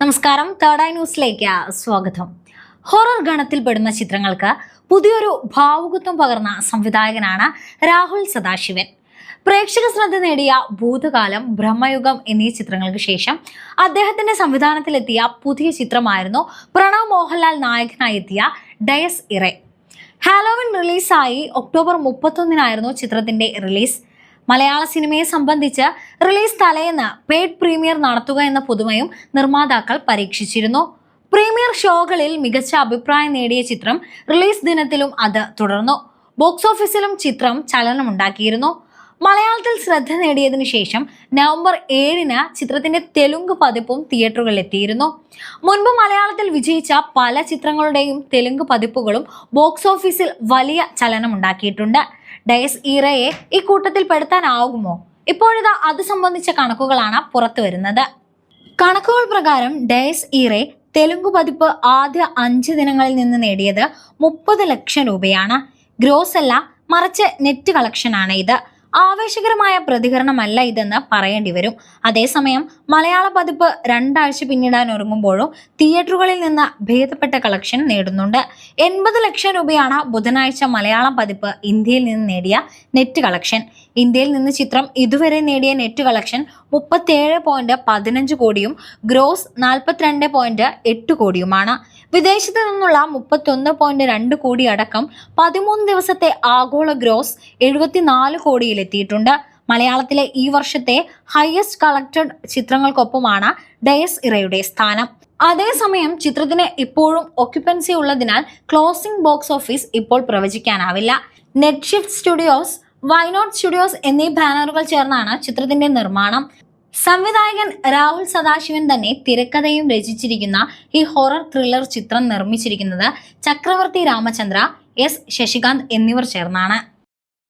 നമസ്കാരം. Third eye ന്യൂസിലേക്ക് സ്വാഗതം. ഹൊറർ ഗണത്തിൽപ്പെടുന്ന ചിത്രങ്ങൾക്ക് പുതിയൊരു ഭാവുകത്വം പകർന്ന സംവിധായകനാണ് രാഹുൽ സദാശിവൻ. പ്രേക്ഷക ശ്രദ്ധ നേടിയ ഭൂതകാലം ബ്രഹ്മയുഗം എന്നീ ചിത്രങ്ങൾക്ക് ശേഷം അദ്ദേഹത്തിന്റെ സംവിധാനത്തിലെത്തിയ പുതിയ ചിത്രമായിരുന്നു പ്രണവ് മോഹൻലാൽ നായകനായി എത്തിയ ഡയസ് ഇറെ. ഹാലോവിൻ റിലീസായി ഒക്ടോബർ മുപ്പത്തൊന്നിനായിരുന്നു ചിത്രത്തിന്റെ റിലീസ് മലയാള സിനിമയെ സംബന്ധിച്ച് റിലീസ് തലേന്ന് പെയ്ഡ് പ്രീമിയർ നടത്തുക എന്ന പുതുമയും നിർമ്മാതാക്കൾ പരീക്ഷിച്ചിരുന്നു. പ്രീമിയർ ഷോകളിൽ മികച്ച അഭിപ്രായം നേടിയ ചിത്രം റിലീസ് ദിനത്തിലും അത് തുടർന്നു. ബോക്സ് ഓഫീസിലും ചിത്രം ചലനമുണ്ടാക്കിയിരുന്നു മലയാളത്തിൽ ശ്രദ്ധ നേടിയതിനു ശേഷം നവംബർ ഏഴിന് ചിത്രത്തിന്റെ തെലുങ്ക് പതിപ്പും തിയേറ്ററുകളിൽ എത്തിയിരുന്നു. മുൻപ് മലയാളത്തിൽ വിജയിച്ച പല ചിത്രങ്ങളുടെയും തെലുങ്ക് പതിപ്പുകളും ബോക്സ് ഓഫീസിൽ വലിയ ചലനമുണ്ടാക്കിയിട്ടുണ്ട് ഡയസ് ഈറയെ ഈ കൂട്ടത്തിൽ പെടുത്താനാകുമോ ഇപ്പോഴിതാ അത് സംബന്ധിച്ച കണക്കുകളാണ് പുറത്തു വരുന്നത്. കണക്കുകൾ പ്രകാരം ഡയസ് ഈറെ തെലുങ്ക് പതിപ്പ് ആദ്യ അഞ്ച് ദിനങ്ങളിൽ നിന്ന് നേടിയത് മുപ്പത് ലക്ഷം രൂപയാണ്. ഗ്രോസ് അല്ല മറിച്ച് നെറ്റ് കളക്ഷനാണ് ഇത്. ആവേശകരമായ പ്രതികരണമല്ല ഇതെന്ന് പറയേണ്ടി വരും. അതേസമയം മലയാള പതിപ്പ് രണ്ടാഴ്ച പിന്നിടാൻ ഒരുങ്ങുമ്പോഴും തിയേറ്ററുകളിൽ നിന്ന് ഭേദപ്പെട്ട കളക്ഷൻ നേടുന്നുണ്ട്. എൺപത് ലക്ഷം രൂപയാണ് ബുധനാഴ്ച മലയാളം പതിപ്പ് ഇന്ത്യയിൽ നിന്ന് നേടിയ നെറ്റ് കളക്ഷൻ. ഇന്ത്യയിൽ നിന്ന് ചിത്രം ഇതുവരെ നേടിയ നെറ്റ് കളക്ഷൻ മുപ്പത്തേഴ് പോയിന്റ് പതിനഞ്ച് കോടിയും ഗ്രോസ് നാൽപ്പത്തിരണ്ട് പോയിന്റ് എട്ട് കോടിയുമാണ്. വിദേശത്ത് നിന്നുള്ള മുപ്പത്തൊന്ന് പോയിന്റ് രണ്ട് കോടി അടക്കം പതിമൂന്ന് ദിവസത്തെ ആഗോള ഗ്രോസ് എഴുപത്തിനാല് കോടിയിലെത്തിയിട്ടുണ്ട് മലയാളത്തിലെ ഈ വർഷത്തെ ഹയസ്റ്റ് കളക്റ്റഡ് ചിത്രങ്ങൾക്കൊപ്പമാണ് ഡയസ് ഇറയുടെ സ്ഥാനം. അതേസമയം ചിത്രത്തിന് ഇപ്പോഴും ഒക്യുപ്പൻസി ഉള്ളതിനാൽ ക്ലോസിംഗ് ബോക്സ് ഓഫീസ് ഇപ്പോൾ പ്രവചിക്കാനാവില്ല. Night shift studios Y Not studios എന്നീ ബാനറുകൾ ചേർന്നാണ് ചിത്രത്തിന്റെ നിർമ്മാണം. സംവിധായകൻ രാഹുൽ സദാശിവൻ തന്നെ തിരക്കഥയും രചിച്ചിരിക്കുന്ന ഈ ഹൊറർ ത്രില്ലർ ചിത്രം നിർമ്മിച്ചിരിക്കുന്നത് ചക്രവർത്തി രാമചന്ദ്ര എസ് ശശികാന്ത് എന്നിവർ ചേർന്നാണ്.